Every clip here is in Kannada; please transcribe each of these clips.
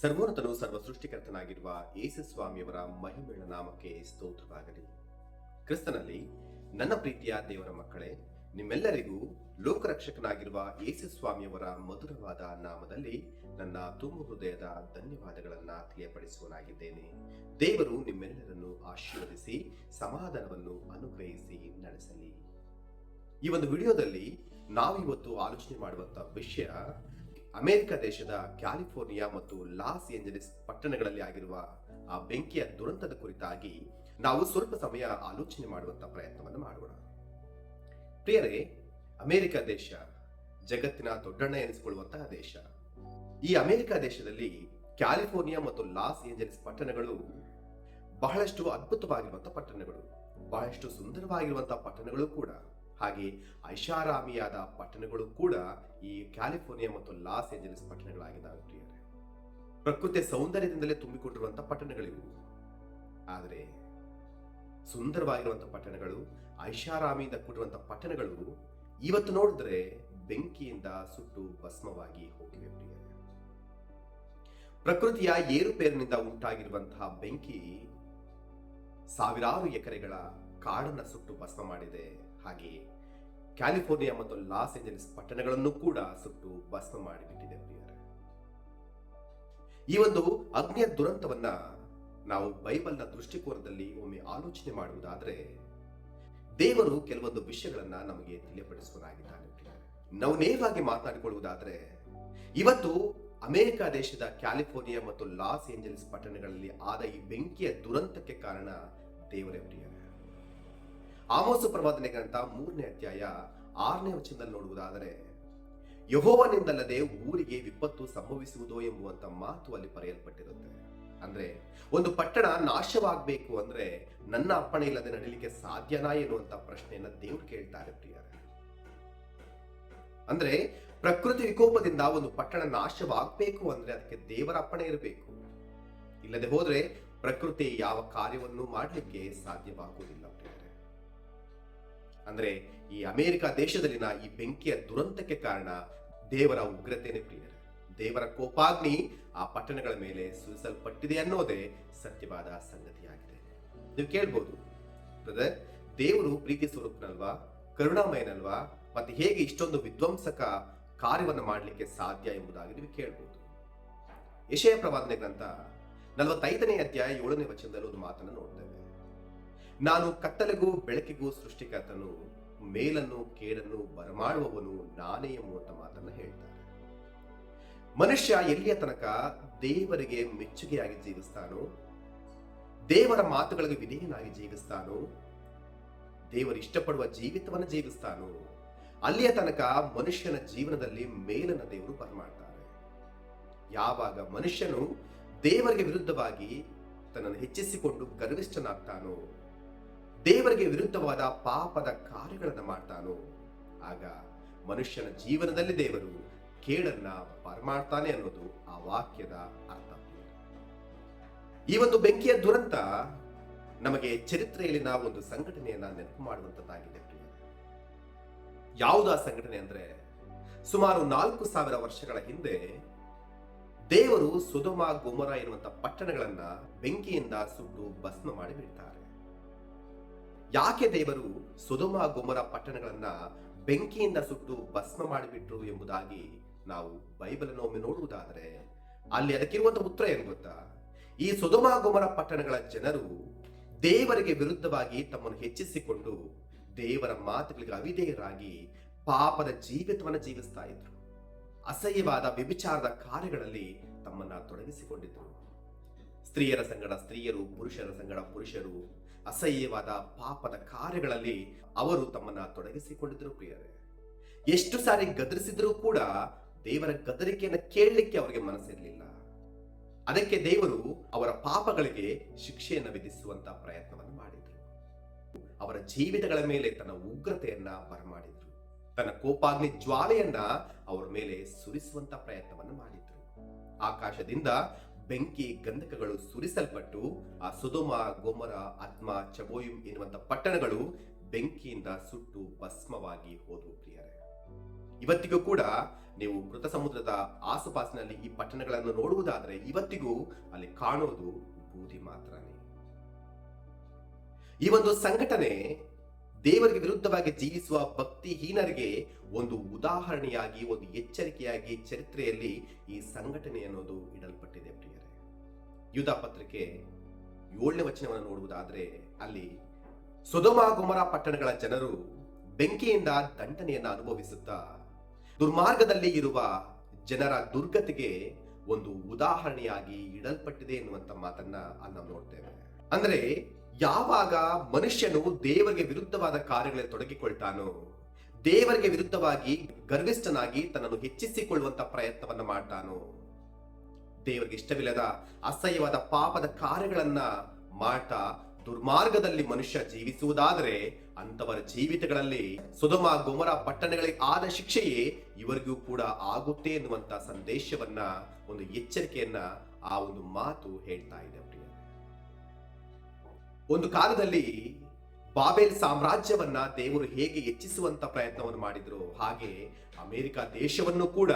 ಸರ್ವೋನ್ನತನು ಸರ್ವ ಸೃಷ್ಟಿಕರ್ತನಾಗಿರುವ ಯೇಸು ಸ್ವಾಮಿಯವರ ಮಹಿಮೇಳ ನಾಮಕ್ಕೆ ಸ್ತೋತ್ರವಾಗಲಿ. ಕ್ರಿಸ್ತನಲ್ಲಿ ನನ್ನ ಪ್ರೀತಿಯ ದೇವರ ಮಕ್ಕಳೇ, ನಿಮ್ಮೆಲ್ಲರಿಗೂ ಲೋಕರಕ್ಷಕನಾಗಿರುವ ಯೇಸು ಸ್ವಾಮಿಯವರ ಮಧುರವಾದ ನಾಮದಲ್ಲಿ ನನ್ನ ತುಂಬು ಹೃದಯದ ಧನ್ಯವಾದಗಳನ್ನ ತಿಳಿಯಪಡಿಸುವನಾಗಿದ್ದೇನೆ. ದೇವರು ನಿಮ್ಮೆಲ್ಲರನ್ನು ಆಶೀರ್ವದಿಸಿ, ಸಮಾಧಾನವನ್ನು ಅನುಗ್ರಹಿಸಿ ನಡೆಸಲಿ. ಈ ಒಂದು ವಿಡಿಯೋದಲ್ಲಿ ನಾವಿವತ್ತು ಆಲೋಚನೆ ಮಾಡುವಂತ ವಿಷಯ ಅಮೆರಿಕ ದೇಶದ ಕ್ಯಾಲಿಫೋರ್ನಿಯಾ ಮತ್ತು ಲಾಸ್ ಏಂಜಲಿಸ್ ಪಟ್ಟಣಗಳಲ್ಲಿ ಆಗಿರುವ ಆ ಬೆಂಕಿಯ ದುರಂತದ ಕುರಿತಾಗಿ ನಾವು ಸ್ವಲ್ಪ ಸಮಯ ಆಲೋಚನೆ ಮಾಡುವಂತ ಪ್ರಯತ್ನವನ್ನು ಮಾಡೋಣ. ಪ್ರಿಯರೇ, ಅಮೆರಿಕ ದೇಶ ಜಗತ್ತಿನ ದೊಡ್ಡಣ್ಣ ಎನಿಸಿಕೊಳ್ಳುವಂತಹ ದೇಶ. ಈ ಅಮೆರಿಕ ದೇಶದಲ್ಲಿ ಕ್ಯಾಲಿಫೋರ್ನಿಯಾ ಮತ್ತು ಲಾಸ್ ಏಂಜಲಿಸ್ ಪಟ್ಟಣಗಳು ಬಹಳಷ್ಟು ಅದ್ಭುತವಾಗಿರುವಂತಹ ಪಟ್ಟಣಗಳು, ಬಹಳಷ್ಟು ಸುಂದರವಾಗಿರುವಂತಹ ಪಟ್ಟಣಗಳು ಕೂಡ. ಹಾಗೆ ಐಷಾರಾಮಿಯಾದ ಪಟ್ಟಣಗಳು ಕೂಡ ಈ ಕ್ಯಾಲಿಫೋರ್ನಿಯಾ ಮತ್ತು ಲಾಸ್ ಏಂಜಲಿಸ್ ಪಟ್ಟಣಗಳಾಗಿದ್ದಾವೆ ಪ್ರಿಯರೇ. ಪ್ರಕೃತಿಯ ಸೌಂದರ್ಯದಿಂದಲೇ ತುಂಬಿಕೊಂಡಿರುವಂತಹ ಪಟ್ಟಣಗಳಿವು. ಆದರೆ ಸುಂದರವಾಗಿರುವಂತಹ ಪಟ್ಟಣಗಳು, ಐಷಾರಾಮಿಯಿಂದ ಕೂಡಿರುವಂತಹ ಪಟ್ಟಣಗಳು ಇವತ್ತು ನೋಡಿದ್ರೆ ಬೆಂಕಿಯಿಂದ ಸುಟ್ಟು ಭಸ್ಮವಾಗಿ ಹೋಗಿವೆ ಪ್ರಿಯರೇ. ಪ್ರಕೃತಿಯ ಏರುಪೇರಿನಿಂದ ಉಂಟಾಗಿರುವಂತಹ ಬೆಂಕಿ ಸಾವಿರಾರು ಎಕರೆಗಳ ಕಾಡನ್ನ ಸುಟ್ಟು ಭಸ್ಮ ಮಾಡಿದೆ. ಹಾಗೆ ಕ್ಯಾಲಿಫೋರ್ನಿಯಾ ಮತ್ತು ಲಾಸ್ ಏಂಜಲಿಸ್ ಪಟ್ಟಣಗಳನ್ನು ಕೂಡ ಸುಟ್ಟು ಭಸ್ಮ ಮಾಡಿಬಿಟ್ಟಿದೆ ಪ್ರಿಯರೇ ಈ ಒಂದು ಅಗ್ನಿಯ ದುರಂತವನ್ನ ನಾವು ಬೈಬಲ್ನ ದೃಷ್ಟಿಕೋನದಲ್ಲಿ ಒಮ್ಮೆ ಆಲೋಚನೆ ಮಾಡುವುದಾದ್ರೆ, ದೇವರು ಕೆಲವೊಂದು ವಿಷಯಗಳನ್ನ ನಮಗೆ ತಿಳಿಯಪಡಿಸುವನಾಗಿದ್ದಾನೆ. ನಾವು ನೇರವಾಗಿ ಮಾತಾಡಿಕೊಳ್ಳುವುದಾದ್ರೆ, ಇವತ್ತು ಅಮೆರಿಕ ದೇಶದ ಕ್ಯಾಲಿಫೋರ್ನಿಯಾ ಮತ್ತು ಲಾಸ್ ಏಂಜಲಿಸ್ ಪಟ್ಟಣಗಳಲ್ಲಿ ಆದ ಈ ಬೆಂಕಿಯ ದುರಂತಕ್ಕೆ ಕಾರಣ ದೇವರೇ ಪ್ರಿಯರೇ ಆಮೋಸ ಪ್ರವಾದನೆ ಗ್ರಂಥ ಮೂರನೇ ಅಧ್ಯಾಯ ಆರನೇ ವಚನದಲ್ಲಿ ನೋಡುವುದಾದರೆ, ಯಹೋವನಿಂದಲ್ಲದೆ ಊರಿಗೆ ವಿಪತ್ತು ಸಂಭವಿಸುವುದೋ ಎಂಬುವಂತ ಮಾತು ಅಲ್ಲಿ ಬರೆಯಲ್ಪಟ್ಟಿರುತ್ತೆ. ಅಂದ್ರೆ, ಒಂದು ಪಟ್ಟಣ ನಾಶವಾಗಬೇಕು ಅಂದ್ರೆ ನನ್ನ ಅಪ್ಪಣೆ ಇಲ್ಲದೆ ನಡೀಲಿಕ್ಕೆ ಸಾಧ್ಯನಾ ಎನ್ನುವಂತ ಪ್ರಶ್ನೆಯನ್ನ ದೇವ್ರು ಕೇಳ್ತಾರೆ ಪ್ರಿಯರೇ. ಅಂದ್ರೆ, ಪ್ರಕೃತಿ ವಿಕೋಪದಿಂದ ಒಂದು ಪಟ್ಟಣ ನಾಶವಾಗಬೇಕು ಅಂದ್ರೆ ಅದಕ್ಕೆ ದೇವರ ಅಪ್ಪಣೆ ಇರಬೇಕು. ಇಲ್ಲದೆ ಹೋದ್ರೆ ಪ್ರಕೃತಿ ಯಾವ ಕಾರ್ಯವನ್ನು ಮಾಡಲಿಕ್ಕೆ ಸಾಧ್ಯವಾಗುವುದಿಲ್ಲ ಅಂದ್ರೆ ಈ ಅಮೆರಿಕ ದೇಶದಲ್ಲಿನ ಈ ಬೆಂಕಿಯ ದುರಂತಕ್ಕೆ ಕಾರಣ ದೇವರ ಉಗ್ರತೆಯೇ ಪ್ರಿಯರು. ದೇವರ ಕೋಪಾಗ್ನಿ ಆ ಪಟ್ಟಣಗಳ ಮೇಲೆ ಸುರಿಸಲ್ಪಟ್ಟಿದೆ ಅನ್ನೋದೇ ಸತ್ಯವಾದ ಸಂಗತಿಯಾಗಿದೆ. ನೀವು ಕೇಳ್ಬೋದು ಬ್ರದರ್ ದೇವರು ಪ್ರೀತಿ ಸ್ವರೂಪನಲ್ವಾ, ಕರುಣಾಮಯನಲ್ವಾ, ಮತ್ತೆ ಹೇಗೆ ಇಷ್ಟೊಂದು ವಿಧ್ವಂಸಕ ಕಾರ್ಯವನ್ನು ಮಾಡಲಿಕ್ಕೆ ಸಾಧ್ಯ ಎಂಬುದಾಗಿ ನೀವು ಕೇಳ್ಬೋದು. ಯಶಯ ಪ್ರವಾದನೆ ಗ್ರಂಥ ನಲವತ್ತೈದನೇ ಅಧ್ಯಾಯ ಏಳನೇ ವಚನದಲ್ಲಿ ಒಂದು ಮಾತನ್ನು ನೋಡ್ತೇವೆ. ನಾನು ಕತ್ತಲೆಗೂ ಬೆಳಕಿಗೂ ಸೃಷ್ಟಿಕರ್ತನು, ಮೇಲನ್ನು ಕೇಡನ್ನು ಬರಮಾಡುವವನು ನಾನೇ ಎಂಬುವಂತ ಮಾತನ್ನು ಹೇಳ್ತಾರೆ. ಮನುಷ್ಯ ಎಲ್ಲಿಯ ತನಕ ದೇವರಿಗೆ ಮೆಚ್ಚುಗೆಯಾಗಿ ಜೀವಿಸ್ತಾನೋ, ದೇವರ ಮಾತುಗಳಿಗೆ ವಿಧೇಯನಾಗಿ ಜೀವಿಸ್ತಾನೋ, ದೇವರು ಇಷ್ಟಪಡುವ ಜೀವಿತವನ್ನು ಜೀವಿಸ್ತಾನೋ, ಅಲ್ಲಿಯ ತನಕ ಮನುಷ್ಯನ ಜೀವನದಲ್ಲಿ ಮೇಲನ ದೇವರು ಬರಮಾಡ್ತಾರೆ. ಯಾವಾಗ ಮನುಷ್ಯನು ದೇವರಿಗೆ ವಿರುದ್ಧವಾಗಿ ತನ್ನನ್ನು ಹೆಚ್ಚಿಸಿಕೊಂಡು ಗರ್ವಿಷ್ಠನಾಗ್ತಾನೋ ದೇವರಿಗೆ ವಿರುದ್ಧವಾದ ಪಾಪದ ಕಾರ್ಯಗಳನ್ನು ಮಾಡ್ತಾನೋ, ಆಗ ಮನುಷ್ಯನ ಜೀವನದಲ್ಲಿ ದೇವರು ಕೇಡನ್ನ ಬರಮಾಡ್ತಾನೆ ಅನ್ನೋದು ಆ ವಾಕ್ಯದ ಅರ್ಥ. ಈ ಒಂದು ಬೆಂಕಿಯ ದುರಂತ ನಮಗೆ ಚರಿತ್ರೆಯಲ್ಲಿನ ಒಂದು ಸಂಘಟನೆಯನ್ನ ನೆನಪು ಮಾಡುವಂತದ್ದಾಗಿದೆ. ಯಾವುದು ಸಂಘಟನೆ ಅಂದ್ರೆ? ಸುಮಾರು ನಾಲ್ಕು ಸಾವಿರ ವರ್ಷಗಳ ಹಿಂದೆ ದೇವರು ಸುಧಮ ಗೊಮರ ಎನ್ನುವಂತ ಪಟ್ಟಣಗಳನ್ನ ಬೆಂಕಿಯಿಂದ ಸುಟ್ಟು ಭಸ್ಮ ಮಾಡಿ ಬಿಡ್ತಾರೆ. ಯಾಕೆ ದೇವರು ಸುಧುಮ ಗೊಮರ ಪಟ್ಟಣಗಳನ್ನ ಬೆಂಕಿಯಿಂದ ಸುಟ್ಟು ಭಸ್ಮ ಮಾಡಿಬಿಟ್ರು ಎಂಬುದಾಗಿ ನಾವು ಬೈಬಲ್ ಒಮ್ಮೆ ನೋಡುವುದಾದರೆ ಅಲ್ಲಿ ಅದಕ್ಕಿರುವಂತಹ ಉತ್ತರ ಏನು ಗೊತ್ತಾ? ಈ ಸುಧುಮ ಗೊಮರ ಪಟ್ಟಣಗಳ ಜನರು ದೇವರಿಗೆ ವಿರುದ್ಧವಾಗಿ ತಮ್ಮನ್ನು ಹೆಚ್ಚಿಸಿಕೊಂಡು ದೇವರ ಮಾತುಗಳಿಗೆ ಅವಿಧೇಯರಾಗಿ ಪಾಪದ ಜೀವಿತವನ್ನು ಜೀವಿಸ್ತಾ ಇದ್ರು. ಅಸಹ್ಯವಾದ ವ್ಯಭಿಚಾರದ ಕಾರ್ಯಗಳಲ್ಲಿ ತಮ್ಮನ್ನ ತೊಡಗಿಸಿಕೊಂಡಿದ್ರು. ಸ್ತ್ರೀಯರ ಸಂಗಡ ಸ್ತ್ರೀಯರು, ಪುರುಷರ ಸಂಗಡ ಪುರುಷರು ಅಸಹ್ಯವಾದ ಪಾಪದ ಕಾರ್ಯಗಳಲ್ಲಿ ಅವರು ತಮ್ಮನ್ನ ತೊಡಗಿಸಿಕೊಂಡಿದ್ರು ಪ್ರಿಯರೇ. ಎಷ್ಟು ಸಾರಿ ಗದರಿಸಿದರೂ ಕೂಡ ದೇವರ ಗದರಿಕೆಯನ್ನು ಕೇಳಲಿಕ್ಕೆ ಅವರಿಗೆ ಮನಸ್ಸಿರಲಿಲ್ಲ. ಅದಕ್ಕೆ ದೇವರು ಅವರ ಪಾಪಗಳಿಗೆ ಶಿಕ್ಷೆಯನ್ನು ವಿಧಿಸುವಂತ ಪ್ರಯತ್ನವನ್ನು ಮಾಡಿದ್ರು. ಅವರ ಜೀವಿತಗಳ ಮೇಲೆ ತನ್ನ ಉಗ್ರತೆಯನ್ನ ಬರಮಾಡಿದ್ರು. ತನ್ನ ಕೋಪಾಗ್ನಿ ಜ್ವಾಲೆಯನ್ನ ಅವರ ಮೇಲೆ ಸುರಿಸುವಂತ ಪ್ರಯತ್ನವನ್ನು ಮಾಡಿದ್ರು. ಆಕಾಶದಿಂದ ಬೆಂಕಿ ಗಂಧಕಗಳು ಸುರಿಸಲ್ಪಟ್ಟು ಆ ಸುಧುಮ, ಗೊಮರ, ಆತ್ಮ, ಚಬೋಯುಮ್ ಎನ್ನುವಂತ ಪಟ್ಟಣಗಳು ಬೆಂಕಿಯಿಂದ ಸುಟ್ಟು ಭಸ್ಮವಾಗಿ ಹೋದವು ಪ್ರಿಯರೇ. ಇವತ್ತಿಗೂ ಕೂಡ ನೀವು ಮೃತ ಸಮುದ್ರದ ಆಸುಪಾಸಿನಲ್ಲಿ ಈ ಪಟ್ಟಣಗಳನ್ನು ನೋಡುವುದಾದರೆ ಇವತ್ತಿಗೂ ಅಲ್ಲಿ ಕಾಣುವುದು ಬೂದಿ ಮಾತ್ರನೇ. ಈ ಒಂದು ಸಂಘಟನೆ ದೇವರಿಗೆ ವಿರುದ್ಧವಾಗಿ ಜೀವಿಸುವ ಭಕ್ತಿಹೀನರಿಗೆ ಒಂದು ಉದಾಹರಣೆಯಾಗಿ, ಒಂದು ಎಚ್ಚರಿಕೆಯಾಗಿ ಚರಿತ್ರೆಯಲ್ಲಿ ಈ ಸಂಘಟನೆ ಅನ್ನೋದು ಇಡಲ್ಪಟ್ಟಿದೆ ಪ್ರಿಯರೇ. ಯುಧ ಪತ್ರಿಕೆ ಏಳನೇ ವಚನವನ್ನು ನೋಡುವುದಾದರೆ ಅಲ್ಲಿ ಸುಧಮ ಗುಮರ ಪಟ್ಟಣಗಳ ಜನರು ಬೆಂಕಿಯಿಂದ ದಂಟನೆಯನ್ನು ಅನುಭವಿಸುತ್ತಾ ದುರ್ಮಾರ್ಗದಲ್ಲಿ ಇರುವ ಜನರ ದುರ್ಗತಿಗೆ ಒಂದು ಉದಾಹರಣೆಯಾಗಿ ಇಡಲ್ಪಟ್ಟಿದೆ ಎನ್ನುವಂತ ಮಾತನ್ನ ಅಲ್ಲಿ ನಾವು ನೋಡ್ತೇವೆ. ಅಂದ್ರೆ ಯಾವಾಗ ಮನುಷ್ಯನು ದೇವರಿಗೆ ವಿರುದ್ಧವಾದ ಕಾರ್ಯಗಳಲ್ಲಿ ತೊಡಗಿಕೊಳ್ತಾನೋ, ದೇವರಿಗೆ ವಿರುದ್ಧವಾಗಿ ಗರ್ವಿಷ್ಠನಾಗಿ ತನ್ನನ್ನು ಹೆಚ್ಚಿಸಿಕೊಳ್ಳುವಂತ ಪ್ರಯತ್ನವನ್ನು ಮಾಡ್ತಾನೋ ದೇವರಿಗೆ ಇಷ್ಟವಿಲ್ಲದ ಅಸಹ್ಯವಾದ ಪಾಪದ ಕಾರ್ಯಗಳನ್ನ ಮಾಡ್ತಾ ದುರ್ಮಾರ್ಗದಲ್ಲಿ ಮನುಷ್ಯ ಜೀವಿಸುವುದಾದರೆ ಅಂತವರ ಜೀವಿತಗಳಲ್ಲಿ ಸುಧಮ, ಗುಮರ ಪಟ್ಟಣಗಳಿಗೆ ಆದ ಶಿಕ್ಷೆಯೇ ಇವರಿಗೂ ಕೂಡ ಆಗುತ್ತೆ ಎನ್ನುವಂತ ಸಂದೇಶವನ್ನ, ಒಂದು ಎಚ್ಚರಿಕೆಯನ್ನ ಆ ಒಂದು ಮಾತು ಹೇಳ್ತಾ ಇದೆ. ಒಂದು ಕಾಲದಲ್ಲಿ ಬಾಬೆಲ್ ಸಾಮ್ರಾಜ್ಯವನ್ನ ದೇವರು ಹೇಗೆ ಹೆಚ್ಚಿಸುವಂತ ಪ್ರಯತ್ನವನ್ನು ಮಾಡಿದ್ರು ಹಾಗೆ ಅಮೆರಿಕ ದೇಶವನ್ನು ಕೂಡ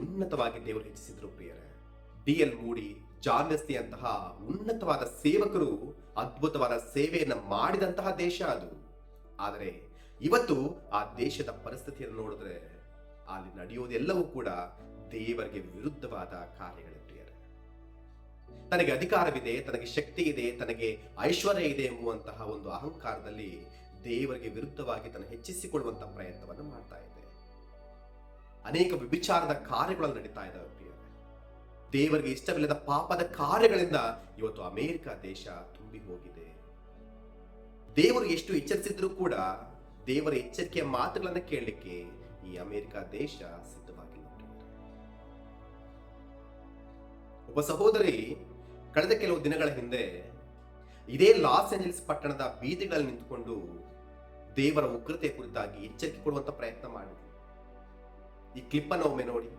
ಉನ್ನತವಾಗಿ ದೇವರು ಹೆಚ್ಚಿಸಿದ್ರು ಪ್ರಿಯರೇ ಡಿ ಎಲ್ ಮೂಡಿ ಜಾನ್ ಅಂತಹ ಉನ್ನತವಾದ ಸೇವಕರು ಅದ್ಭುತವಾದ ಸೇವೆಯನ್ನು ಮಾಡಿದಂತಹ ದೇಶ ಅದು. ಆದರೆ ಇವತ್ತು ಆ ದೇಶದ ಪರಿಸ್ಥಿತಿಯನ್ನು ನೋಡಿದ್ರೆ ಅಲ್ಲಿ ನಡೆಯೋದೆಲ್ಲವೂ ಕೂಡ ದೇವರಿಗೆ ವಿರುದ್ಧವಾದ ಕಾರ್ಯಗಳು ಪ್ರಿಯರೇ. ತನಗೆ ಅಧಿಕಾರವಿದೆ, ತನಗೆ ಶಕ್ತಿ ಇದೆ ತನಗೆ ಐಶ್ವರ್ಯ ಇದೆ ಎಂಬುವಂತಹ ಒಂದು ಅಹಂಕಾರದಲ್ಲಿ ದೇವರಿಗೆ ವಿರುದ್ಧವಾಗಿ ತನ್ನ ಹೆಚ್ಚಿಸಿಕೊಳ್ಳುವಂತಹ ಪ್ರಯತ್ನವನ್ನು ಮಾಡ್ತಾ ಇದೆ ಅನೇಕ ವಿಭಿಚಾರದ ಕಾರ್ಯಗಳು ನಡೀತಾ ಇದ್ದಾವೆ. ದೇವರಿಗೆ ಇಷ್ಟವಿಲ್ಲದ ಪಾಪದ ಕಾರ್ಯಗಳಿಂದ ಇವತ್ತು ಅಮೆರಿಕ ದೇಶ ತುಂಬಿ ಹೋಗಿದೆ. ದೇವರು ಎಷ್ಟು ಎಚ್ಚರಿಸಿದ್ರು ಕೂಡ ದೇವರ ಎಚ್ಚರಿಕೆಯ ಮಾತುಗಳನ್ನು ಕೇಳಲಿಕ್ಕೆ ಈ ಅಮೆರಿಕ ದೇಶ ಸಿದ್ಧವಾಗಿಲ್ಲ. ಒಬ್ಬ ಸಹೋದರಿ ಕಳೆದ ಕೆಲವು ದಿನಗಳ ಹಿಂದೆ ಇದೇ ಲಾಸ್ ಏಂಜಲ್ಸ್ ಪಟ್ಟಣದ ಬೀದಿಗಳಲ್ಲಿ ನಿಂತುಕೊಂಡು ದೇವರ ಉಗ್ರತೆ ಕುರಿತಾಗಿ ಎಚ್ಚರಿಕೆ ಕೊಡುವಂತ ಪ್ರಯತ್ನ ಮಾಡಿದ್ರು ಈ ಕ್ಲಿಪ್ ಅನ್ನು ಒಮ್ಮೆ ನೋಡಿ.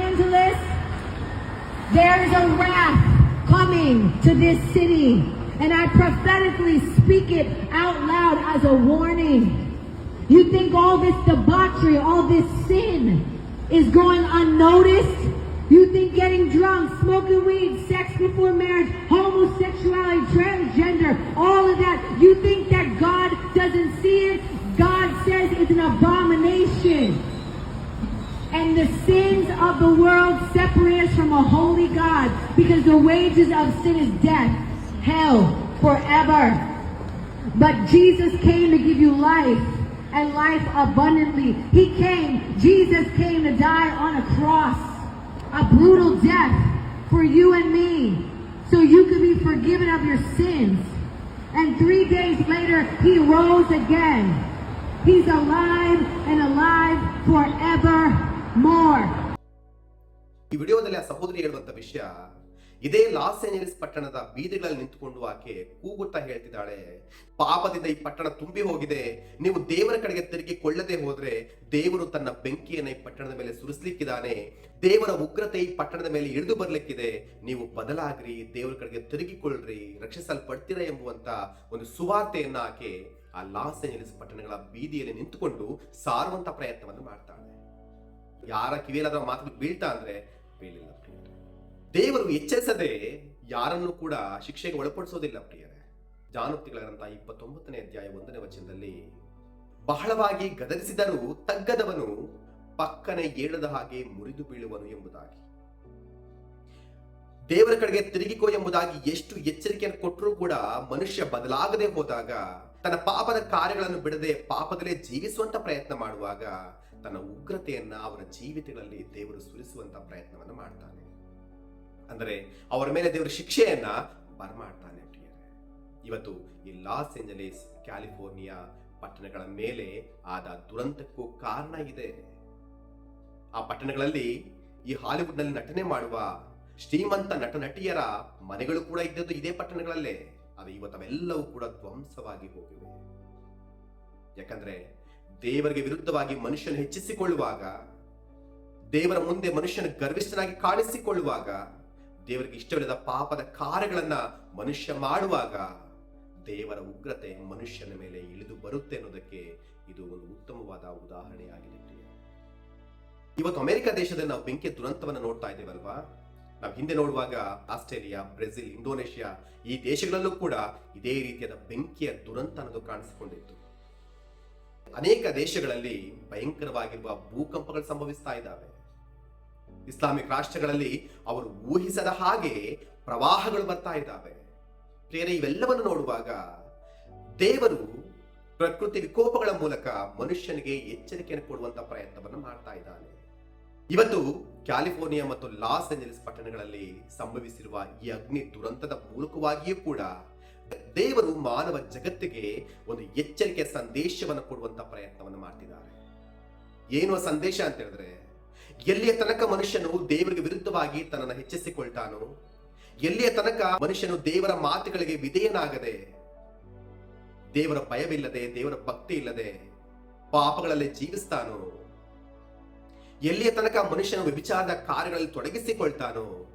Angeles, there is a wrath coming to this city. And I prophetically speak it out loud as a warning. You think all this debauchery, all this sin is going unnoticed? You think getting drunk, smoking weed, sex before marriage, homosexuality, transgender, all of that, you think that God doesn't see it? God says it's an abomination. And the sins of the world separate us from a holy God because the wages of sin is death, hell, forever. But Jesus came to give you life and life abundantly. He came, Jesus came to die on a cross, a brutal death for you and me, so you could be forgiven of your sins. And three days later, he rose again. He's alive and alive ಈ ವಿಡಿಯೋದಲ್ಲಿ ಆ ಸಹೋದರಿ ಹೇಳುವಂತ ವಿಷಯ, ಇದೇ ಲಾಸ್ ಏಂಜಲೀಸ್ ಪಟ್ಟಣದ ಬೀದಿಗಳಲ್ಲಿ ನಿಂತುಕೊಂಡು ಆಕೆ ಕೂಗುತ್ತಾ ಹೇಳ್ತಿದ್ದಾಳೆ, ಪಾಪದಿಂದ ಈ ಪಟ್ಟಣ ತುಂಬಿ ಹೋಗಿದೆ, ನೀವು ದೇವರ ಕಡೆಗೆ ತಿರುಗಿಕೊಳ್ಳದೆ ಹೋದ್ರೆ ದೇವರು ತನ್ನ ಬೆಂಕಿಯನ್ನ ಈ ಪಟ್ಟಣದ ಮೇಲೆ ಸುರಿಸ್ಲಿಕ್ಕಿದ್ದಾನೆ, ದೇವರ ಉಗ್ರತೆ ಈ ಪಟ್ಟಣದ ಮೇಲೆ ಇಳಿದು ಬರ್ಲಿಕ್ಕಿದೆ, ನೀವು ಬದಲಾಗ್ರಿ, ದೇವರ ಕಡೆಗೆ ತಿರುಗಿಕೊಳ್ಳ್ರಿ, ರಕ್ಷಿಸಲ್ಪಡ್ತೀರ ಎಂಬುವಂತ ಒಂದು ಸುವಾರ್ತೆಯನ್ನ ಆಕೆ ಆ ಲಾಸ್ ಏಂಜಲೀಸ್ ಪಟ್ಟಣಗಳ ಬೀದಿಯಲ್ಲಿ ನಿಂತುಕೊಂಡು ಸಾರುವಂತ ಪ್ರಯತ್ನವನ್ನು ಮಾಡ್ತಾಳೆ. ಯಾರ ಕಿವಿಯಲ್ಲಾದ ಮಾತು ಬೀಳ್ತಾ ಅಂದ್ರೆ ಬೀಳಿಲ್ಲ ಪ್ರಿಯರೇ. ದೇವರು ಎಚ್ಚರಿಸದೆ ಯಾರನ್ನು ಕೂಡ ಶಿಕ್ಷೆಗೆ ಒಳಪಡಿಸೋದಿಲ್ಲ ಪ್ರಿಯರೇ. ಜಾನುಕ್ತಿಗಳ ಗ್ರಂಥ ಇಪ್ಪತ್ತೊಂಬತ್ತನೇ ಅಧ್ಯಾಯ ಒಂದನೇ ವಚನದಲ್ಲಿ ಬಹಳವಾಗಿ ಗದರಿಸಿದರೂ ತಗ್ಗದವನು ಪಕ್ಕನೆ ಏಳದ ಹಾಗೆ ಮುರಿದು ಬೀಳುವನು ಎಂಬುದಾಗಿ. ದೇವರ ಕಡೆಗೆ ತಿರುಗಿಕೋ ಎಂಬುದಾಗಿ ಎಷ್ಟು ಎಚ್ಚರಿಕೆಯನ್ನು ಕೊಟ್ಟರೂ ಕೂಡ ಮನುಷ್ಯ ಬದಲಾಗದೆ ಹೋದಾಗ, ತನ್ನ ಪಾಪದ ಕಾರ್ಯಗಳನ್ನು ಬಿಡದೆ ಪಾಪದಲ್ಲೇ ಜೀವಿಸುವಂತ ಪ್ರಯತ್ನ ಮಾಡುವಾಗ ತನ್ನ ಉಗ್ರತೆಯನ್ನ ಅವರ ಜೀವಿತಗಳಲ್ಲಿ ದೇವರು ಸುರಿಸುವಂತ ಪ್ರಯತ್ನವನ್ನು ಮಾಡ್ತಾನೆ. ಅಂದರೆ ಅವರ ಮೇಲೆ ದೇವರ ಶಿಕ್ಷೆಯನ್ನ ಬರಮಾಡ್ತಾನೆ ಇವತ್ತು ಈ ಲಾಸ್ ಏಂಜಲೀಸ್, ಕ್ಯಾಲಿಫೋರ್ನಿಯಾ ಪಟ್ಟಣಗಳ ಮೇಲೆ ಆದ ದುರಂತಕ್ಕೂ ಕಾರಣ ಇದೆ. ಆ ಪಟ್ಟಣಗಳಲ್ಲಿ ಈ ಹಾಲಿವುಡ್ನಲ್ಲಿ ನಟನೆ ಮಾಡುವ ಶ್ರೀಮಂತ ನಟ ನಟಿಯರ ಮನೆಗಳು ಕೂಡ ಇದ್ದದ್ದು ಇದೇ ಪಟ್ಟಣಗಳಲ್ಲೇ. ಅದು ಇವತ್ತು ಅವೆಲ್ಲವೂ ಕೂಡ ಧ್ವಂಸವಾಗಿ ಹೋಗಿವೆ. ಯಾಕಂದ್ರೆ ದೇವರಿಗೆ ವಿರುದ್ಧವಾಗಿ ಮನುಷ್ಯನ ಹೆಚ್ಚಿಸಿಕೊಳ್ಳುವಾಗ, ದೇವರ ಮುಂದೆ ಮನುಷ್ಯನ ಗರ್ವಿಷ್ಠನಾಗಿ ಕಾಣಿಸಿಕೊಳ್ಳುವಾಗ, ದೇವರಿಗೆ ಇಷ್ಟವಿಲ್ಲದ ಪಾಪದ ಕಾರ್ಯಗಳನ್ನ ಮನುಷ್ಯ ಮಾಡುವಾಗ, ದೇವರ ಉಗ್ರತೆ ಮನುಷ್ಯನ ಮೇಲೆ ಇಳಿದು ಬರುತ್ತೆ ಅನ್ನೋದಕ್ಕೆ ಇದು ಒಂದು ಉತ್ತಮವಾದ ಉದಾಹರಣೆಯಾಗಿದೆ. ಇವತ್ತು ಅಮೆರಿಕ ದೇಶದಲ್ಲಿ ನಾವು ಬೆಂಕಿಯ ದುರಂತವನ್ನು ನೋಡ್ತಾ ಇದ್ದೇವಲ್ವಾ ನಾವು ಹಿಂದೆ ನೋಡುವಾಗ ಆಸ್ಟ್ರೇಲಿಯಾ, ಬ್ರೆಜಿಲ್, ಇಂಡೋನೇಷ್ಯಾ ಈ ದೇಶಗಳಲ್ಲೂ ಕೂಡ ಇದೇ ರೀತಿಯಾದ ಬೆಂಕಿಯ ದುರಂತ ಅನ್ನೋದು ಕಾಣಿಸಿಕೊಂಡಿತ್ತು ಅನೇಕ ದೇಶಗಳಲ್ಲಿ ಭಯಂಕರವಾಗಿರುವ ಭೂಕಂಪಗಳು ಸಂಭವಿಸ್ತಾ ಇದ್ದಾವೆ. ಇಸ್ಲಾಮಿಕ್ ರಾಷ್ಟ್ರಗಳಲ್ಲಿ ಅವರು ಊಹಿಸದ ಹಾಗೆ ಪ್ರವಾಹಗಳು ಬರ್ತಾ ಇದ್ದಾವೆ. ಪ್ರೇರೆ ಇವೆಲ್ಲವನ್ನು ನೋಡುವಾಗ ದೇವರು ಪ್ರಕೃತಿ ವಿಕೋಪಗಳ ಮೂಲಕ ಮನುಷ್ಯನಿಗೆ ಎಚ್ಚರಿಕೆಯನ್ನು ಕೊಡುವಂತ ಪ್ರಯತ್ನವನ್ನು ಮಾಡ್ತಾ ಇದ್ದಾನೆ. ಇವತ್ತು ಕ್ಯಾಲಿಫೋರ್ನಿಯಾ ಮತ್ತು ಲಾಸ್ ಏಂಜಲೀಸ್ ಪಟ್ಟಣಗಳಲ್ಲಿ ಸಂಭವಿಸಿರುವ ಈ ಅಗ್ನಿ ದುರಂತದ ಮೂಲಕವಾಗಿಯೂ ಕೂಡ ದೇವರು ಮಾನವ ಜಗತ್ತಿಗೆ ಒಂದು ಎಚ್ಚರಿಕೆ ಸಂದೇಶವನ್ನು ಕೊಡುವಂತ ಪ್ರಯತ್ನವನ್ನು ಮಾಡ್ತಿದ್ದಾರೆ. ಏನು ಸಂದೇಶ ಅಂತ ಹೇಳಿದ್ರೆ, ಎಲ್ಲಿಯ ತನಕ ಮನುಷ್ಯನು ದೇವರಿಗೆ ವಿರುದ್ಧವಾಗಿ ತನ್ನನ್ನು ಹೆಚ್ಚಿಸಿಕೊಳ್ತಾನೋ, ಎಲ್ಲಿಯ ತನಕ ಮನುಷ್ಯನು ದೇವರ ಮಾತುಗಳಿಗೆ ವಿಧೇಯನಾಗದೆ, ದೇವರ ಭಯವಿಲ್ಲದೆ, ದೇವರ ಭಕ್ತಿ ಇಲ್ಲದೆ ಪಾಪಗಳಲ್ಲಿ ಜೀವಿಸ್ತಾನೋ, ಎಲ್ಲಿಯ ತನಕ ಮನುಷ್ಯನು ವಿಭಿಚಾರದ ಕಾರ್ಯಗಳಲ್ಲಿ ತೊಡಗಿಸಿಕೊಳ್ತಾನೋ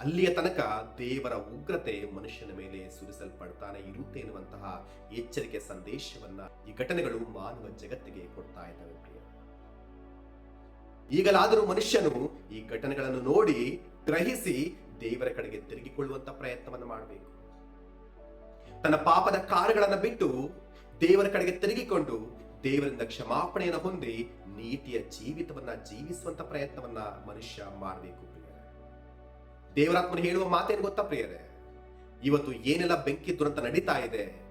ಅಲ್ಲಿಯ ತನಕ ದೇವರ ಉಗ್ರತೆ ಮನುಷ್ಯನ ಮೇಲೆ ಸುರಿಸಲ್ಪಡ್ತಾನೆ ಇರುತ್ತೆ ಎನ್ನುವಂತಹ ಎಚ್ಚರಿಕೆ ಸಂದೇಶವನ್ನ ಈ ಘಟನೆಗಳು ಮಾನವ ಜಗತ್ತಿಗೆ ಕೊಡ್ತಾ ಇದ್ದಾವೆ ಪ್ರಿಯ ಈಗಲಾದರೂ ಮನುಷ್ಯನು ಈ ಘಟನೆಗಳನ್ನು ನೋಡಿ ಗ್ರಹಿಸಿ ದೇವರ ಕಡೆಗೆ ತಿರುಗಿಕೊಳ್ಳುವಂತ ಪ್ರಯತ್ನವನ್ನು ಮಾಡಬೇಕು. ತನ್ನ ಪಾಪದ ಕಾರ್ಯಗಳನ್ನು ಬಿಟ್ಟು ದೇವರ ಕಡೆಗೆ ತಿರುಗಿಕೊಂಡು ದೇವರಿಂದ ಕ್ಷಮಾಪಣೆಯನ್ನು ಹೊಂದಿ ನೀತಿಯ ಜೀವಿತವನ್ನ ಜೀವಿಸುವಂತ ಪ್ರಯತ್ನವನ್ನ ಮನುಷ್ಯ ಮಾಡಬೇಕು. ದೇವರಾತ್ಮನು ಹೇಳುವ ಮಾತೇನು ಗೊತ್ತಾ ಪ್ರಿಯರೇ? ಇವತ್ತು ಏನೆಲ್ಲ ಬೆಂಕಿ ದುರಂತ ನಡೀತಾ ಇದೆ?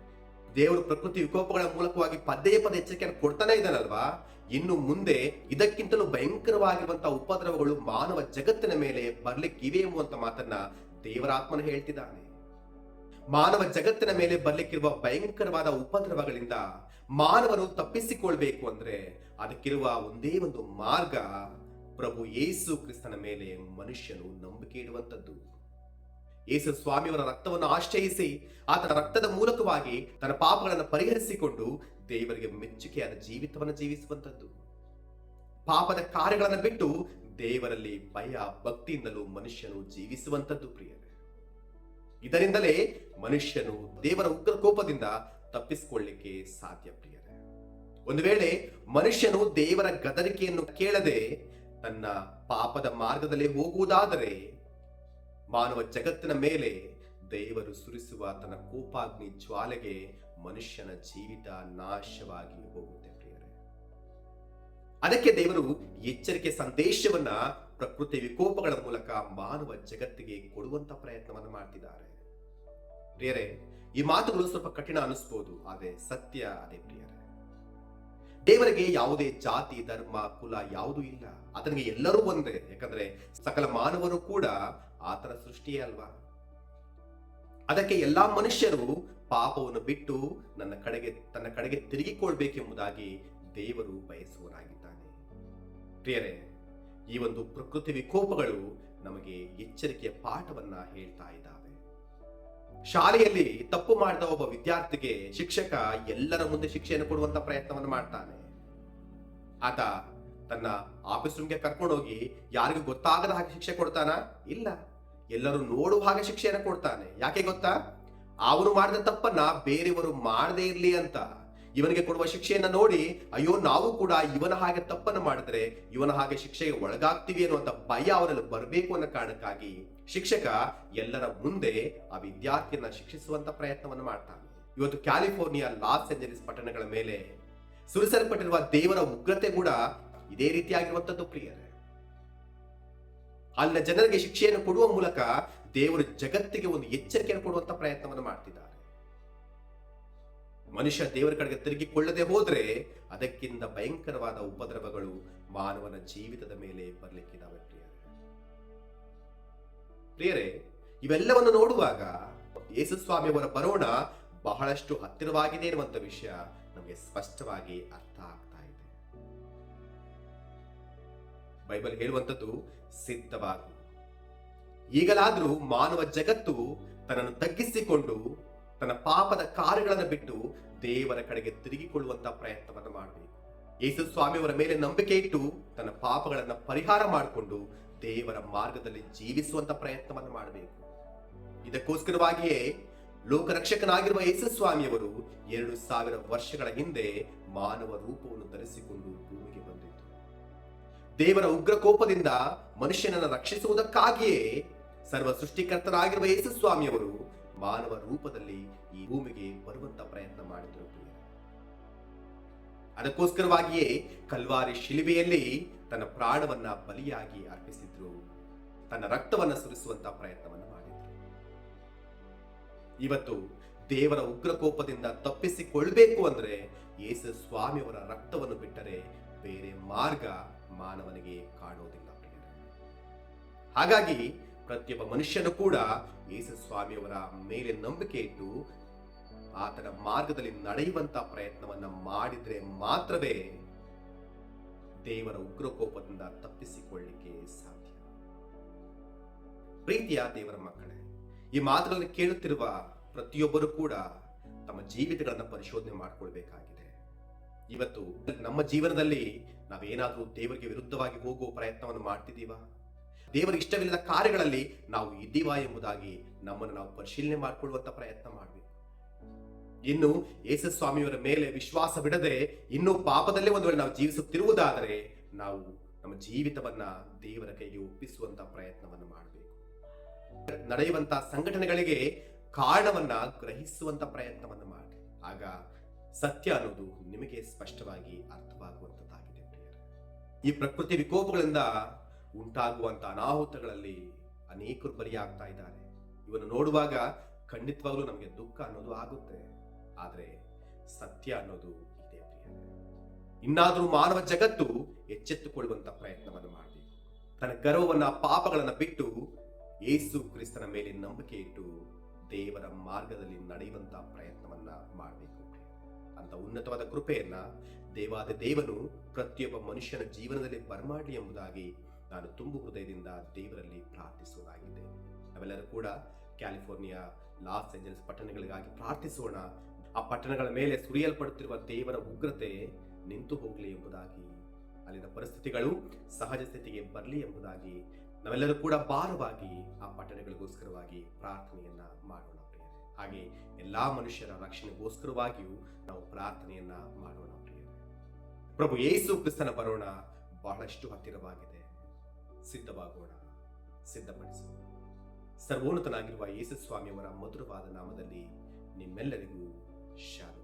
ದೇವರು ಪ್ರಕೃತಿ ವಿಕೋಪಗಳ ಮೂಲಕವಾಗಿ ಪದೇ ಪದೇ ಎಚ್ಚರಿಕೆಯನ್ನು ಕೊಡ್ತಾನೆ ಇದ್ದಾನಲ್ವಾ? ಇನ್ನು ಮುಂದೆ ಇದಕ್ಕಿಂತಲೂ ಭಯಂಕರವಾಗಿರುವಂತಹ ಉಪದ್ರವಗಳು ಮಾನವ ಜಗತ್ತಿನ ಮೇಲೆ ಬರ್ಲಿಕ್ಕಿವೆ ಎಂಬುವಂತ ಮಾತನ್ನ ದೇವರಾತ್ಮನ ಹೇಳ್ತಿದ್ದಾನೆ. ಮಾನವ ಜಗತ್ತಿನ ಮೇಲೆ ಬರ್ಲಿಕ್ಕಿರುವ ಭಯಂಕರವಾದ ಉಪದ್ರವಗಳಿಂದ ಮಾನವರು ತಪ್ಪಿಸಿಕೊಳ್ಬೇಕು ಅಂದ್ರೆ ಅದಕ್ಕಿರುವ ಒಂದೇ ಒಂದು ಮಾರ್ಗ ಪ್ರಭು ಯೇಸು ಕ್ರಿಸ್ತನ ಮೇಲೆ ಮನುಷ್ಯನು ನಂಬಿಕೆ ಇಡುವಂತದ್ದು ಯೇಸು ಸ್ವಾಮಿಯವರ ರಕ್ತವನ್ನು ಆಶ್ರಯಿಸಿ ಆತನ ರಕ್ತದ ಮೂಲಕವಾಗಿ ತನ್ನ ಪಾಪಗಳನ್ನು ಪರಿಹರಿಸಿಕೊಂಡು ದೇವರಿಗೆ ಮೆಚ್ಚುಗೆಯಾದ ಜೀವಿತವನ್ನು ಜೀವಿಸುವಂಥದ್ದು. ಪಾಪದ ಕಾರ್ಯಗಳನ್ನು ಬಿಟ್ಟು ದೇವರಲ್ಲಿ ಭಯ ಭಕ್ತಿಯಿಂದಲೂ ಮನುಷ್ಯನು ಜೀವಿಸುವಂತದ್ದು ಪ್ರಿಯರೇ. ಇದರಿಂದಲೇ ಮನುಷ್ಯನು ದೇವರ ಉಗ್ರ ಕೋಪದಿಂದ ತಪ್ಪಿಸಿಕೊಳ್ಳಿಕ್ಕೆ ಸಾಧ್ಯ ಪ್ರಿಯರೇ. ಒಂದು ವೇಳೆ ಮನುಷ್ಯನು ದೇವರ ಗದರಿಕೆಯನ್ನು ಕೇಳದೆ ತನ್ನ ಪಾಪದ ಮಾರ್ಗದಲ್ಲಿ ಹೋಗುವುದಾದರೆ ಮಾನವ ಜಗತ್ತಿನ ಮೇಲೆ ದೇವರು ಸುರಿಸುವ ತನ್ನ ಕೋಪಾಗ್ನಿ ಜ್ವಾಲೆಗೆ ಮನುಷ್ಯನ ಜೀವಿತ ನಾಶವಾಗಿ ಹೋಗುತ್ತೆ ಪ್ರಿಯರೇ. ಅದಕ್ಕೆ ದೇವರು ಎಚ್ಚರಿಕೆ ಸಂದೇಶವನ್ನ ಪ್ರಕೃತಿ ವಿಕೋಪಗಳ ಮೂಲಕ ಮಾನವ ಜಗತ್ತಿಗೆ ಕೊಡುವಂತ ಪ್ರಯತ್ನವನ್ನು ಮಾಡ್ತಿದ್ದಾರೆ. ಪ್ರಿಯರೇ, ಈ ಮಾತುಗಳು ಸ್ವಲ್ಪ ಕಠಿಣ ಅನಿಸ್ಬೋದು, ಆದ್ರೆ ಸತ್ಯ ಅದೇ ಪ್ರಿಯರೇ. ದೇವರಿಗೆ ಯಾವುದೇ ಜಾತಿ, ಧರ್ಮ, ಕುಲ ಯಾವುದೂ ಇಲ್ಲ. ಆತನಿಗೆ ಎಲ್ಲರೂ ಒಂದೇ. ಯಾಕಂದ್ರೆ ಸಕಲ ಮಾನವರು ಕೂಡ ಆತನ ಸೃಷ್ಟಿಯೇ ಅಲ್ವಾ? ಅದಕ್ಕೆ ಎಲ್ಲಾ ಮನುಷ್ಯರು ಪಾಪವನ್ನು ಬಿಟ್ಟು ನನ್ನ ಕಡೆಗೆ, ತನ್ನ ಕಡೆಗೆ ತಿರುಗಿಕೊಳ್ಬೇಕೆಂಬುದಾಗಿ ದೇವರು ಬಯಸುವನಾಗಿದ್ದಾನೆ ಪ್ರಿಯರೇ, ಈ ಒಂದು ಪ್ರಕೃತಿ ವಿಕೋಪಗಳು ನಮಗೆ ಎಚ್ಚರಿಕೆಯ ಪಾಠವನ್ನ ಹೇಳ್ತಾ ಇದ್ದಾವೆ. ಶಾಲೆಯಲ್ಲಿ ತಪ್ಪು ಮಾಡಿದ ಒಬ್ಬ ವಿದ್ಯಾರ್ಥಿಗೆ ಶಿಕ್ಷಕ ಎಲ್ಲರ ಮುಂದೆ ಶಿಕ್ಷೆಯನ್ನು ಕೊಡುವಂತ ಪ್ರಯತ್ನವನ್ನು ಮಾಡ್ತಾನೆ. ಆತ ತನ್ನ ಆಫೀಸ್ ರೂಮ್ಗೆ ಕರ್ಕೊಂಡೋಗಿ ಯಾರಿಗೂ ಗೊತ್ತಾಗದ ಹಾಗೆ ಶಿಕ್ಷೆ ಕೊಡ್ತಾನ? ಇಲ್ಲ. ಎಲ್ಲರೂ ನೋಡುವ ಹಾಗೆ ಶಿಕ್ಷೆಯನ್ನು ಕೊಡ್ತಾನೆ. ಯಾಕೆ ಗೊತ್ತಾ? ಅವನು ಮಾಡಿದ ತಪ್ಪನ್ನ ಬೇರೆಯವರು ಮಾಡದೇ ಇರ್ಲಿ ಅಂತ. ಇವನಿಗೆ ಕೊಡುವ ಶಿಕ್ಷೆಯನ್ನ ನೋಡಿ, ಅಯ್ಯೋ, ನಾವು ಕೂಡ ಇವನ ಹಾಗೆ ತಪ್ಪನ್ನು ಮಾಡಿದ್ರೆ ಇವನ ಹಾಗೆ ಶಿಕ್ಷೆಗೆ ಒಳಗಾಗ್ತೀವಿ ಅನ್ನುವಂತ ಭಯ ಅವರಲ್ಲಿ ಬರಬೇಕು ಅನ್ನೋ ಕಾರಣಕ್ಕಾಗಿ ಶಿಕ್ಷಕ ಎಲ್ಲರ ಮುಂದೆ ಆ ವಿದ್ಯಾರ್ಥಿಯನ್ನ ಶಿಕ್ಷಿಸುವಂತ ಪ್ರಯತ್ನವನ್ನು ಮಾಡ್ತಾನೆ. ಇವತ್ತು ಕ್ಯಾಲಿಫೋರ್ನಿಯಾ, ಲಾಸ್ ಏಂಜಲೀಸ್ ಪಟ್ಟಣಗಳ ಮೇಲೆ ಸುರಿಸಲ್ಪಟ್ಟಿರುವ ದೇವರ ಉಗ್ರತೆ ಕೂಡ ಇದೇ ರೀತಿಯಾಗಿರುವಂತದ್ದು ಪ್ರಿಯರೇ. ಅಲ್ಲಿನ ಜನರಿಗೆ ಶಿಕ್ಷೆಯನ್ನು ಕೊಡುವ ಮೂಲಕ ದೇವರು ಜಗತ್ತಿಗೆ ಒಂದು ಎಚ್ಚರಿಕೆಯನ್ನು ಕೊಡುವಂತ ಪ್ರಯತ್ನವನ್ನು ಮಾಡ್ತಿದ್ದಾರೆ. ಮನುಷ್ಯ ದೇವರ ಕಡೆಗೆ ತಿರುಗಿಕೊಳ್ಳದೆ ಹೋದರೆ ಅದಕ್ಕಿಂತ ಭಯಂಕರವಾದ ಉಪದ್ರವಗಳು ಮಾನವನ ಜೀವಿತದ ಮೇಲೆ ಬರಲಿಕ್ಕಿದ್ದಾವೆ ಪ್ರಿಯರೇ. ಪ್ರಿಯರೇ, ಇವೆಲ್ಲವನ್ನು ನೋಡುವಾಗ ಯೇಸು ಸ್ವಾಮಿಯವರ ಬರೋಣ ಬಹಳಷ್ಟು ಹತ್ತಿರವಾಗಿದೆ ಎನ್ನುವಂಥ ವಿಷಯ ನಮಗೆ ಸ್ಪಷ್ಟವಾಗಿ ಅರ್ಥ ಆಗ್ತಾ ಇದೆ. ಬೈಬಲ್ ಹೇಳುವಂಥದ್ದು ಸಿದ್ಧವಾಗು. ಈಗಲಾದರೂ ಮಾನವ ಜಗತ್ತು ತನ್ನನ್ನು ತಗ್ಗಿಸಿಕೊಂಡು ತನ್ನ ಪಾಪದ ಕಾರ್ಯಗಳನ್ನು ಬಿಟ್ಟು ದೇವರ ಕಡೆಗೆ ತಿರುಗಿಕೊಳ್ಳುವಂತ ಪ್ರಯತ್ನವನ್ನು ಮಾಡಬೇಕು. ಯೇಸು ಸ್ವಾಮಿಯವರ ಮೇಲೆ ನಂಬಿಕೆ ಇಟ್ಟು ತನ್ನ ಪಾಪಗಳನ್ನು ಪರಿಹಾರ ಮಾಡಿಕೊಂಡು ದೇವರ ಮಾರ್ಗದಲ್ಲಿ ಜೀವಿಸುವಂತ ಪ್ರಯತ್ನವನ್ನು ಮಾಡಬೇಕು. ಇದಕ್ಕೋಸ್ಕರವಾಗಿಯೇ ಲೋಕರಕ್ಷಕನಾಗಿರುವ ಯೇಸು ಸ್ವಾಮಿಯವರು ಎರಡು ಸಾವಿರ ವರ್ಷಗಳ ಹಿಂದೆ ಮಾನವ ರೂಪವನ್ನು ಧರಿಸಿಕೊಂಡು ಭೂಮಿಗೆ ಬಂದಿತ್ತು ದೇವರ ಉಗ್ರ ಕೋಪದಿಂದ ಮನುಷ್ಯನನ್ನು ರಕ್ಷಿಸುವುದಕ್ಕಾಗಿಯೇ ಸರ್ವ ಸೃಷ್ಟಿಕರ್ತರಾಗಿರುವ ಯೇಸು ಸ್ವಾಮಿಯವರು ಮಾನವ ರೂಪದಲ್ಲಿ ಈ ಭೂಮಿಗೆ ಬರುವಂತ ಪ್ರಯತ್ನ ಮಾಡಿದರು ಅದಕ್ಕೋಸ್ಕರವಾಗಿಯೇ ಕಲ್ವಾರಿ ಶಿಲುಬೆಯಲ್ಲಿ ತನ್ನ ಪ್ರಾಣವನ್ನ ಬಲಿಯಾಗಿ ಅರ್ಪಿಸಿದ್ರು, ತನ್ನ ರಕ್ತವನ್ನ ಸುರಿಸುವಂತ ಪ್ರಯತ್ನವನ್ನು ಮಾಡಿದ್ರು. ಇವತ್ತು ದೇವರ ಉಗ್ರ ಕೋಪದಿಂದ ತಪ್ಪಿಸಿಕೊಳ್ಬೇಕು ಅಂದ್ರೆ ಯೇಸು ಸ್ವಾಮಿಯವರ ರಕ್ತವನ್ನು ಬಿಟ್ಟರೆ ಬೇರೆ ಮಾರ್ಗ ಮಾನವನಿಗೆ ಕಾಣುವುದಿಲ್ಲ ಹಾಗಾಗಿ ಪ್ರತಿಯೊಬ್ಬ ಮನುಷ್ಯನು ಕೂಡ ಯೇಸು ಸ್ವಾಮಿಯವರ ಮೇಲೆ ನಂಬಿಕೆ ಇಟ್ಟು ಆತನ ಮಾರ್ಗದಲ್ಲಿ ನಡೆಯುವಂತ ಪ್ರಯತ್ನವನ್ನ ಮಾಡಿದ್ರೆ ಮಾತ್ರವೇ ದೇವರ ಉಗ್ರ ಕೋಪದಿಂದ ತಪ್ಪಿಸಿಕೊಳ್ಳಿಕ್ಕೆ ಸಾಧ್ಯ. ಪ್ರೀತಿಯ ದೇವರ ಮಕ್ಕಳೇ, ಈ ಮಾತುಗಳನ್ನು ಕೇಳುತ್ತಿರುವ ಪ್ರತಿಯೊಬ್ಬರು ಕೂಡ ತಮ್ಮ ಜೀವಿತಗಳನ್ನು ಪರಿಶೋಧನೆ ಮಾಡಿಕೊಳ್ಬೇಕಾಗಿದೆ. ಇವತ್ತು ನಮ್ಮ ಜೀವನದಲ್ಲಿ ನಾವೇನಾದರೂ ದೇವರಿಗೆ ವಿರುದ್ಧವಾಗಿ ಹೋಗುವ ಪ್ರಯತ್ನವನ್ನು ಮಾಡ್ತಿದ್ದೀವಾ? ದೇವರಿಗೆ ಇಷ್ಟವಿಲ್ಲದ ಕಾರ್ಯಗಳಲ್ಲಿ ನಾವು ಇದ್ದೀವಾ ಎಂಬುದಾಗಿ ನಮ್ಮನ್ನು ನಾವು ಪರಿಶೀಲನೆ ಮಾಡಿಕೊಳ್ಳುವಂತ ಪ್ರಯತ್ನ ಮಾಡಬೇಕು. ಇನ್ನು ಯೇಸು ಸ್ವಾಮಿಯವರ ಮೇಲೆ ವಿಶ್ವಾಸ ಬಿಡದೆ ಇನ್ನೂ ಪಾಪದಲ್ಲೇ ಒಂದು ವೇಳೆ ನಾವು ಜೀವಿಸುತ್ತಿರುವುದಾದರೆ ನಾವು ನಮ್ಮ ಜೀವಿತವನ್ನ ದೇವರ ಕೈಗೆ ಒಪ್ಪಿಸುವಂತ ಪ್ರಯತ್ನವನ್ನು ಮಾಡಬೇಕು. ನಡೆಯುವಂತ ಸಂಘಟನೆಗಳಿಗೆ ಕಾರಣವನ್ನ ಗ್ರಹಿಸುವಂತ ಪ್ರಯತ್ನವನ್ನು ಮಾಡಿ ಆಗ ಸತ್ಯ ಅನ್ನೋದು ನಿಮಗೆ ಸ್ಪಷ್ಟವಾಗಿ ಅರ್ಥವಾಗುವಂತದ್ದಾಗಿದೆ. ಈ ಪ್ರಕೃತಿ ವಿಕೋಪಗಳಿಂದ ಉಂಟಾಗುವಂತ ಅನಾಹುತಗಳಲ್ಲಿ ಅನೇಕರು ಬಲಿಯಾಗ್ತಾ ಇದ್ದಾರೆ. ಇವನ್ನು ನೋಡುವಾಗ ಖಂಡಿತವಾಗ್ಲೂ ನಮಗೆ ದುಃಖ ಅನ್ನೋದು ಆಗುತ್ತೆ. ಆದರೆ ಸತ್ಯ ಅನ್ನೋದು ಇದೆ. ಇನ್ನಾದರೂ ಮಾನವ ಜಗತ್ತು ಎಚ್ಚೆತ್ತುಕೊಳ್ಳುವಂತ ಪ್ರಯತ್ನವನ್ನು ಮಾಡಬೇಕು. ತನ್ನ ಗರ್ವವನ್ನ, ಪಾಪಗಳನ್ನ ಬಿಟ್ಟು ಏಸು ಕ್ರಿಸ್ತನ ಮೇಲೆ ನಂಬಿಕೆ ಇಟ್ಟು ದೇವರ ಮಾರ್ಗದಲ್ಲಿ ನಡೆಯುವಂತ ಪ್ರಯತ್ನವನ್ನ ಮಾಡಬೇಕು. ಅಂತ ಉನ್ನತವಾದ ಕೃಪೆಯನ್ನ ದೇವಾದ ದೇವನು ಪ್ರತಿಯೊಬ್ಬ ಮನುಷ್ಯನ ಜೀವನದಲ್ಲಿ ಬರಮಾಡಲಿ ಎಂಬುದಾಗಿ ನಾನು ತುಂಬು ಹೃದಯದಿಂದ ದೇವರಲ್ಲಿ ಪ್ರಾರ್ಥಿಸುವುದಾಗಿದೆ. ನಾವೆಲ್ಲರೂ ಕೂಡ ಕ್ಯಾಲಿಫೋರ್ನಿಯಾ, ಲಾಸ್ ಏಂಜಲ್ಸ್ ಪಟ್ಟಣಗಳಿಗಾಗಿ ಪ್ರಾರ್ಥಿಸೋಣ. ಆ ಪಟ್ಟಣಗಳ ಮೇಲೆ ಸುರಿಯಲ್ಪಡುತ್ತಿರುವ ದೇವರ ಉಗ್ರತೆ ನಿಂತು ಹೋಗಲಿ ಎಂಬುದಾಗಿ, ಅಲ್ಲಿನ ಪರಿಸ್ಥಿತಿಗಳು ಸಹಜ ಸ್ಥಿತಿಗೆ ಬರಲಿ ಎಂಬುದಾಗಿ ನಾವೆಲ್ಲರೂ ಕೂಡ ಭಾರವಾಗಿ ಆ ಪಟ್ಟಣಗಳಿಗೋಸ್ಕರವಾಗಿ ಪ್ರಾರ್ಥನೆಯನ್ನ ಮಾಡೋಣ ಹಾಗೆ ಎಲ್ಲಾ ಮನುಷ್ಯರ ರಕ್ಷಣೆಗೋಸ್ಕರವಾಗಿಯೂ ನಾವು ಪ್ರಾರ್ಥನೆಯನ್ನ ಮಾಡೋಣ ಪ್ರಭು ಯೇಸು ಕ್ರಿಸ್ತನ ಬರೋಣ ಬಹಳಷ್ಟು ಹತ್ತಿರವಾಗಿದೆ. ಸಿದ್ಧವಾಗೋಣ ಸಿದ್ಧಪಡಿಸು ಸರ್ವೋನ್ನತನಾಗಿರುವ ಯೇಸು ಸ್ವಾಮಿಯವರ ಮಧುರವಾದ ನಾಮದಲ್ಲಿ ನಿಮ್ಮೆಲ್ಲರಿಗೂ ಶಾಂತಿ